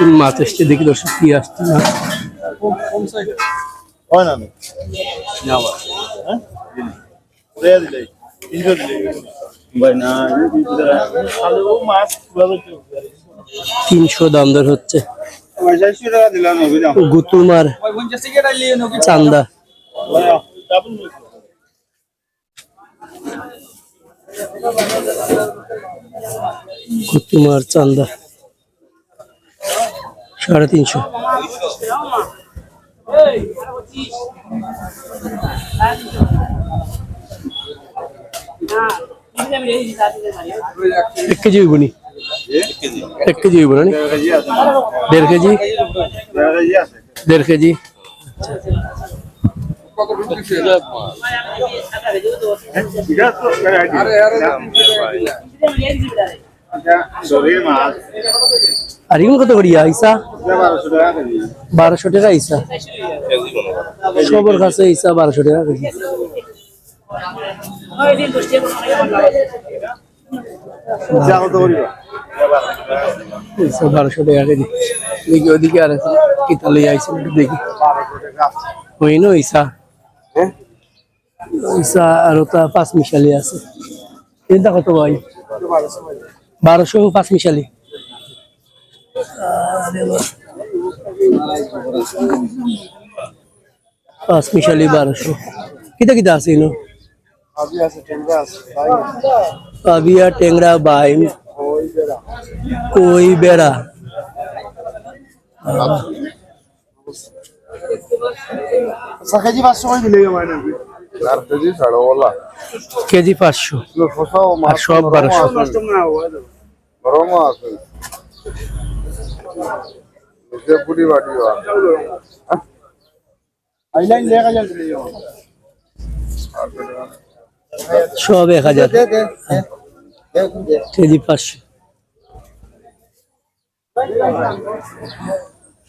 নতুন মাছ এসছে দেখি দর্শক কি আসছে না হয় না হ্যাঁ? তিনশো দাম দর হচ্ছে। গুতুমার চান্দা। গুতুমার চান্দা। সাড়ে তিনশো। এক কেজি হইব এক কেজি হইব না দেড় কেজি? দেড় কেজি? আছে আরে এগুলো কত করিয়া ইসা বারোশো টাকা ইসা সবার কাছে ইসা বারোশো টাকা কেজি। বারোশো টাকা কেজি। দেখি ওদিকে আর আছে একটু দেখি। ওই নো ইসা ইসা আর ওটা পাঁচ মিশালি আছে। এটা কত ভাই। বারোশো পাঁচ বাহ। পাঁচ মিশালি বারোশো। কিতা কিতা আছে ইনো? পাবিয়া টেংরা বাইম কই বেড়া। কেজি পাঁচশো করে দিলে চার কেজি পাঁচশো। আর সব বারোশো। সব এক হাজার। কেজি পাঁচশো।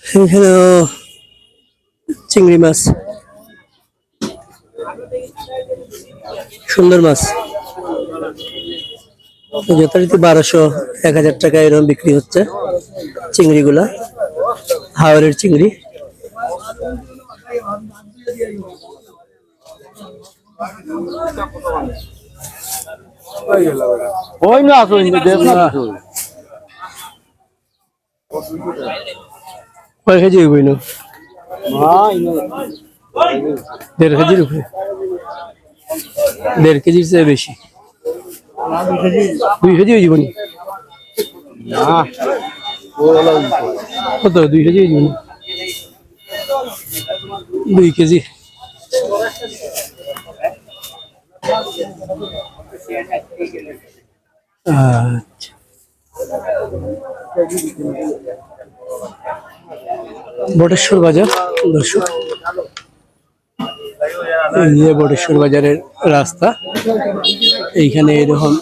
এখানেও চিংড়ি মাছ। সুন্দর মাছ। যথারীতি বারোশো এক হাজার টাকা এরকম বিক্রি হচ্ছে চিংড়িগুলা হাওড়ের চিংড়ি। ওই না আসো দেখ না। কয় কেজি হইব দেড় কেজির উপরে। দেড় কেজির চেয়ে বেশি। দুই কেজি হয়ে যাবনি কত? দুই কেজি হয়ে যাবনি দুই কেজি। আচ্ছা। বটেশ্বর বাজার, দর্শক। বটেশ্বর বাজারের রাস্তা, এইখানে এরকম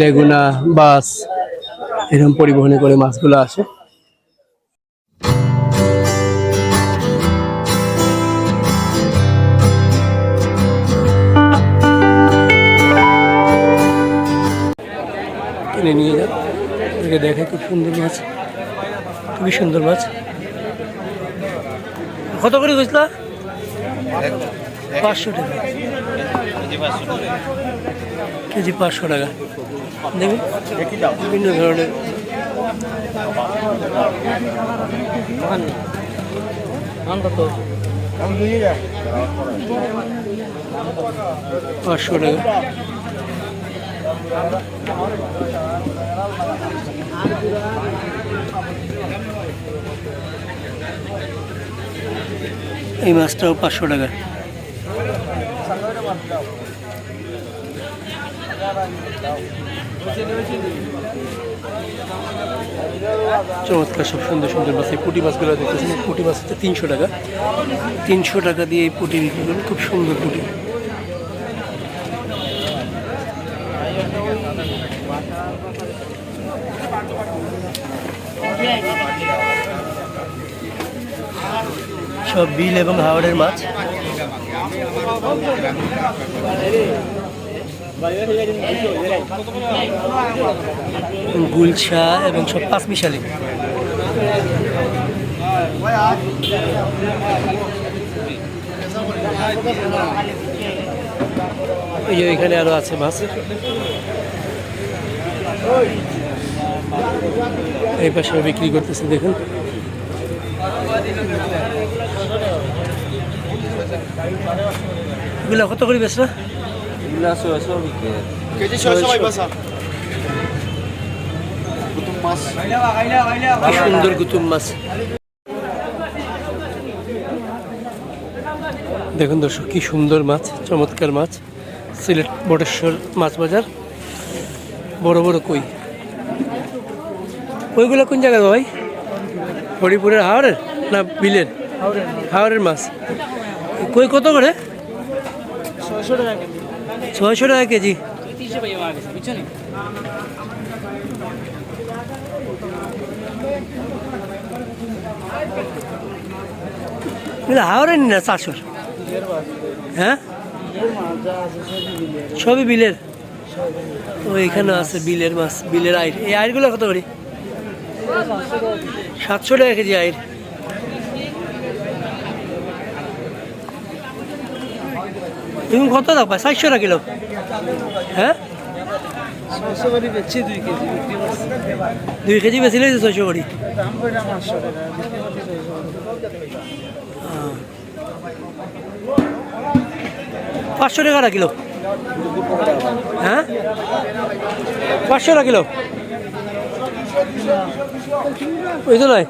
লেগুনা, বাস, এরকম পরিবহনে করে মাছগুলো আসে। নিয়ে এটাকে দেখে খুব সুন্দর মাছ, খুবই সুন্দর মাছ। কত করে বুঝলা পাঁচশো টাকা। কেজি পাঁচশো টাকা। দেখুন বিভিন্ন ধরনের। পাঁচশো টাকা। এই মাছটাও পাঁচশো টাকা। চমৎকার, সব সুন্দর সুন্দর মাছ। এই পুঁটি মাছগুলো দেখতেছেন, এই পুঁটি মাছ হচ্ছে তিনশো টাকা। তিনশো টাকা দিয়ে এই পুঁটি বিক্রি করেন, খুব সুন্দর পুঁটি। সব বিল এবং হাওড়ের মাছ। গুলশা এবং সব পাঁচ মিশালি এই এখানে আরও আছে মাছ। এই পাশে বিক্রি করতেছে, দেখুন। এগুলো কত করে বেচরা কেজি ছয়শো ভাই বাসা কুতুব মাছ। কি সুন্দর গুতুম মাছ। দেখুন দর্শক কি সুন্দর মাছ চমৎকার মাছ। সিলেট বটেশ্বর মাছ বাজার। বড় বড় কই? কইগুলো কোন জায়গায় ভাই? হরিপুরের হাওড়ের না বিলের? হাওড়ের মাছ। কই কত করে? ছয়শো টাকা কেজি। হাওড়ের না চারশো হ্যাঁ? সবই বিলের। ও এখানে আছে বিলের মাছ বিলের আইর এই আইরগুলো কত করে? সাতশো টাকা কেজি আইর এখন কত দাম পায় চারশো টাকা কিলো। হ্যাঁ? দুই কেজি বেশি। লেগেছে ছয়শো করি। পাঁচশো টাকা কিলো? হ্যাঁ? পাঁচশো টাকা কিলো? ওই তো নয়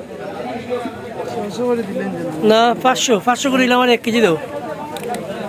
না। পাঁচশো পাঁচশো করে নিলে আমার এক কেজি দেবো।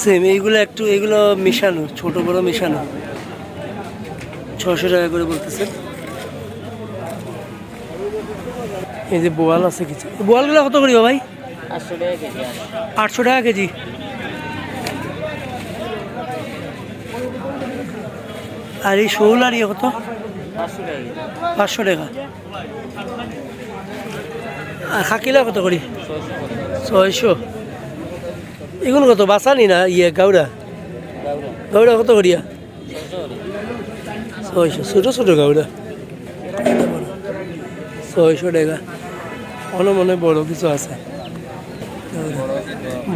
সেম এইগুলো একটু এগুলো মেশানো, ছোট বড় মেশানো। ছশো টাকা করে বলতেছে। এই যে বোয়াল আছে কিছু। বোয়ালগুলো কত করিব ভাই? আটশো টাকা কেজি। আর এই শৌল আর ইয়ে কত? পাঁচশো টাকা। আর খাকিলা কত করি? ছয়শো। এগুলো কত? বাসানি না ইয়ে গাউরা? গাউরা কত করিয়া? ছয়শো, ছোটো ছোটো গাউরা। ছয়শো টাকা। অন্য মনে বড় কিছু আছে।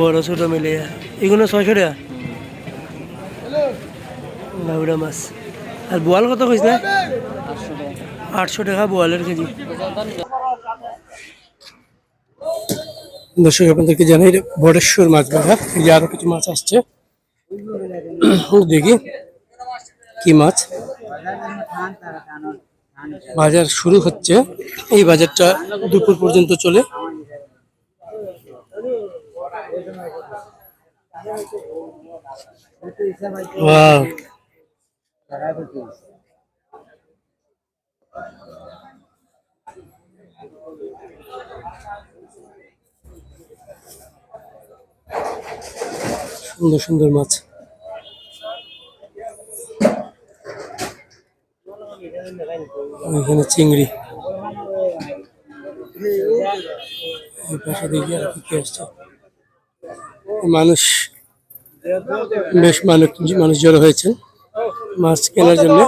বড়, ছোট মিলে এগুলো ছয়শো টাকা? গাউরা মাছ। আর বোয়াল কত কইস না আটশো টাকা বোয়ালের কেজি। দর্শক, আপনাদেরকে জানাই এটা বড়েশ্বর মাছ বাজার। এই আরও কিছু মাছ আসছে। দেখি, কি মাছ? বাজার শুরু হচ্ছে। এই বাজারটা দুপুর পর্যন্ত চলে। ওয়াও। সুন্দর সুন্দর মাছ। এখানে চিংড়ি। মানুষ বেশ মানুষ মানুষ জড়ো হয়েছে মাছ কেনার জন্য।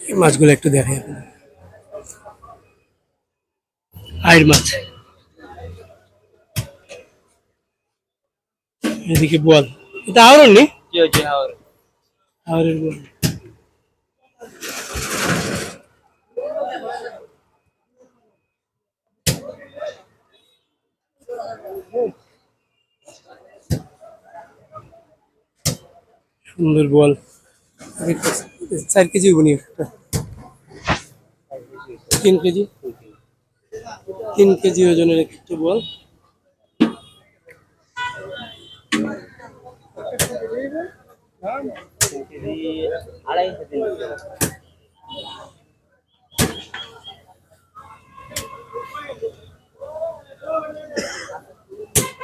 এই মাছগুলো একটু দেখে। আয়ের মাছ। এদিকে বল এটা আওয়ার নি? আওয়ারের বল সুন্দর বল চার কেজি একটা। তিন কেজি। তিন কেজি ওজনের একটা বল।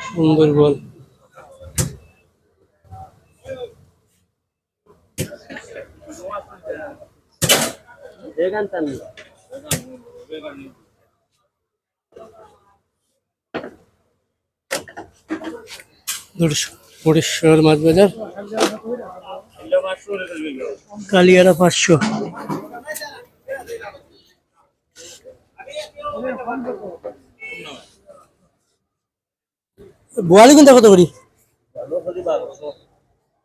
সুন্দর বল। মাছ বাজার কালিয়ারা পাঁচশো বোয়ালি কিন্তু কত করি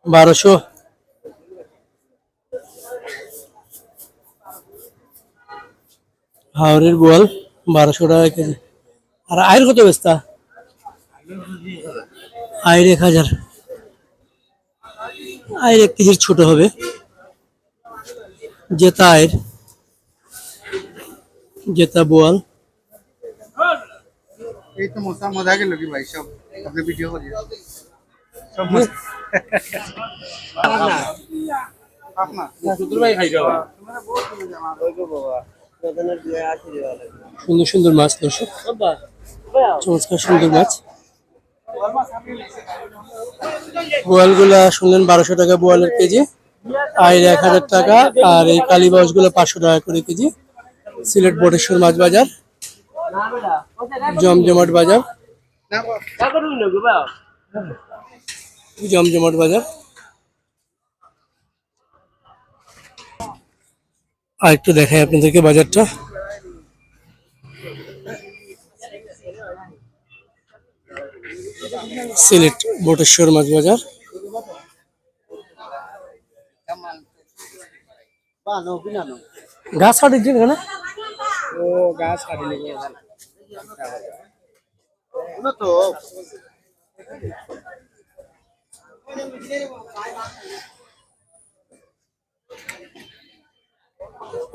বারোশো হাওড়ের বল বারোশো টাকা কেজি। আর আয়ের কত বেস্তা? আয়ের এক হাজার। আয়ের এক কেজির ছোট হবে। জেতা আয়ের। জেতা বোয়াল। এই তো মজা মজা গেল কি ভাই সব আপনি ভিডিও করিয়ে সব আপনার? সুন্দর সুন্দর মাছ দর্শক। চমৎকার সুন্দর মাছ। বোয়ালগুলা শুনলেন বারোশো টাকা বোয়ালের কেজি আয়ের এক হাজার টাকা আর এই কালীবাসগুলো পাঁচশো টাকা করে কেজি। সিলেট বটেশ্বর মাছ বাজার জমজমাট বাজার। জমজমাট বাজার। আর একটু দেখাই আপনাদেরকে বাজারটা। সিলেট বটেশ্বর মাছ বাজার। গাছ কাটিছে কেন ও গাছ কাটি তো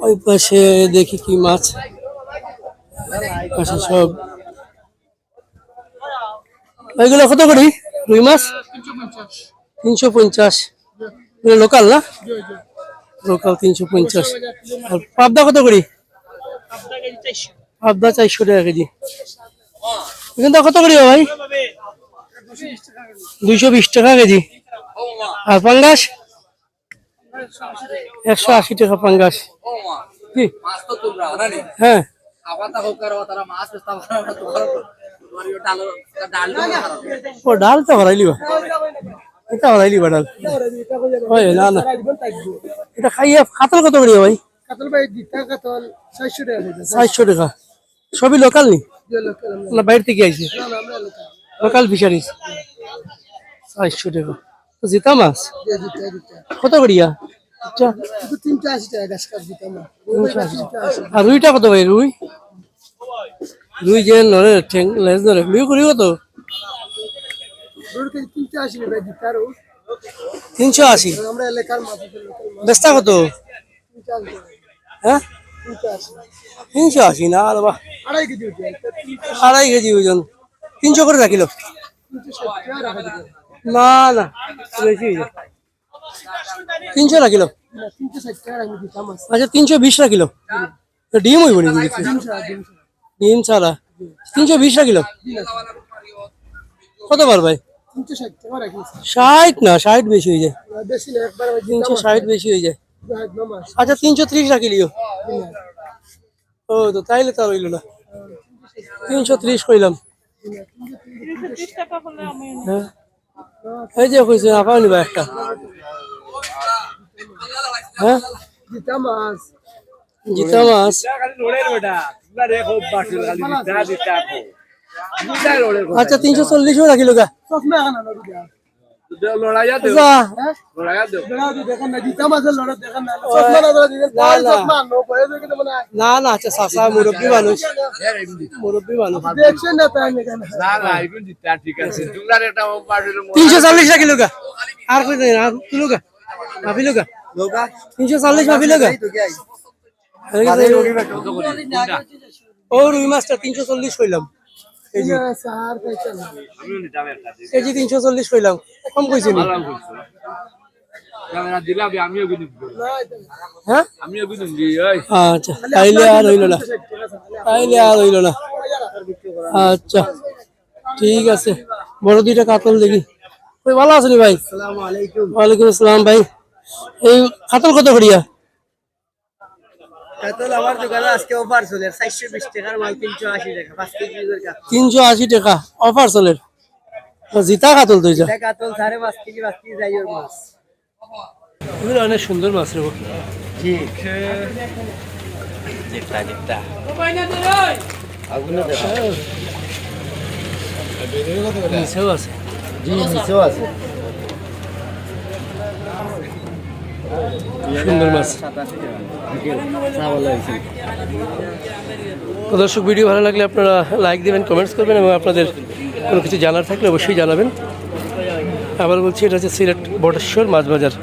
ওই পাশে দেখি কি মাছ। পাশে সব। ওইগুলো কত করি? রুই মাছ? তিনশো পঞ্চাশ। লোকাল না? লোকাল তিনশো পঞ্চাশ। আর পাবদা কত করি? পাবদা চারশো টাকা কেজি। এখানটা কত করি ভাই? দুইশো বিশ টাকা কেজি। আর পাঙ্গাস একশো আশি টাকা পাঙ্গাস কি? হ্যাঁ। ও ডাল তো হরাইলি এটা হরাইলি বা ডাল? হয় না না। এটা খাইয়ে কাতল কত করি ভাই? কাতল ভাই দিতা কাতল 600 টাকা চারশো টাকা। সবই লোকাল নি? না বাইরে থেকে আইছে। লোকাল ফিশারিজ চারশো টাকা। জিতা মাছ? কত করিয়া? কিন্তু 380 টাকা গাছ কাট দিতাম না তিনশো আশি। টাকা। আর রুইটা কত ভাই রুই? রুই যে নরে ঠেং লেজ ধরে রুই করি কত রোড কেজি 380 টাকা দিতা আর তিনশো আশি। মাছ কত? হ্যাঁ? তিনশো আশি না আর বাহ। আড়াই কেজি আড়াই কেজি ওজন। তিনশো করে রাখিল 360 টাকা রাখা দিতা না না। বেশি তিনশো না 360 টাকা রাখা দিতাম মাছ আচ্ছা তিনশো বিশ রাখিল তো ডিম হইব নাকি ডিম ছাড়া। তিনশো বিশ রাখিল কতবার ভাই 360 টাকা ষাট না, ষাট বেশি হয়ে যায়। না তিনশো ষাট বেশি হয়ে যায়। আচ্ছা তিনশো ত্রিশ রাখিলিও ও তো, তাইলে তো আর হইল না। তিনশো ত্রিশ কইলাম। হ্যাঁ। এই যে কইছে আপা নিবা একটা। হ্যাঁ? জিতা মাছ। জিতা মাছ। আচ্ছা তিনশো চল্লিশও রাখিল গা। আচ্ছা, না না না না, না। মানে না না আচ্ছা চাচা মুরব্বী মানুষ। মুরব্বী মানুষ। না তিনশো চল্লিশ রাখিল গা আর কই আর তুলো গা ভাবিল গা তিনশো চল্লিশ ভাবি লাগা তো কি আই? হয়ে গেছে। ও রুই মাছটা তিনশো চল্লিশ হইলাম তিনশো চল্লিশ কম কইছি হ্যাঁ? আচ্ছা তাইলে আর হইল না। তাইলে আর হইল না। আচ্ছা ঠিক আছে। বড় দুইটা কাতল দেখি। ভালো আছেন ভাই? ওয়ালাইকুম আসসালাম ভাই। এই কাতল কত করিয়া কাতল আমার দোকানে আজকে অফার চলে 420 টাকার মাল 380 টাকা 5 কেজি করে তিনশো আশি টাকা অফার চলের জিতা কাতল তো এটা। এটা কাতল 5.5 কেজি 5 কেজি যাইওর মাছ। অনেক সুন্দর মাছ রে জি। নিচেও আছে। জি নিচেও আছে। সুন্দর মাছ। তো দর্শক, ভিডিও ভালো লাগলে আপনারা লাইক দেবেন কমেন্টস করবেন এবং আপনাদের কোনো কিছু জানার থাকলে অবশ্যই জানাবেন। আবার বলছি, এটা হচ্ছে সিলেট বটেশ্বর মাছ বাজার।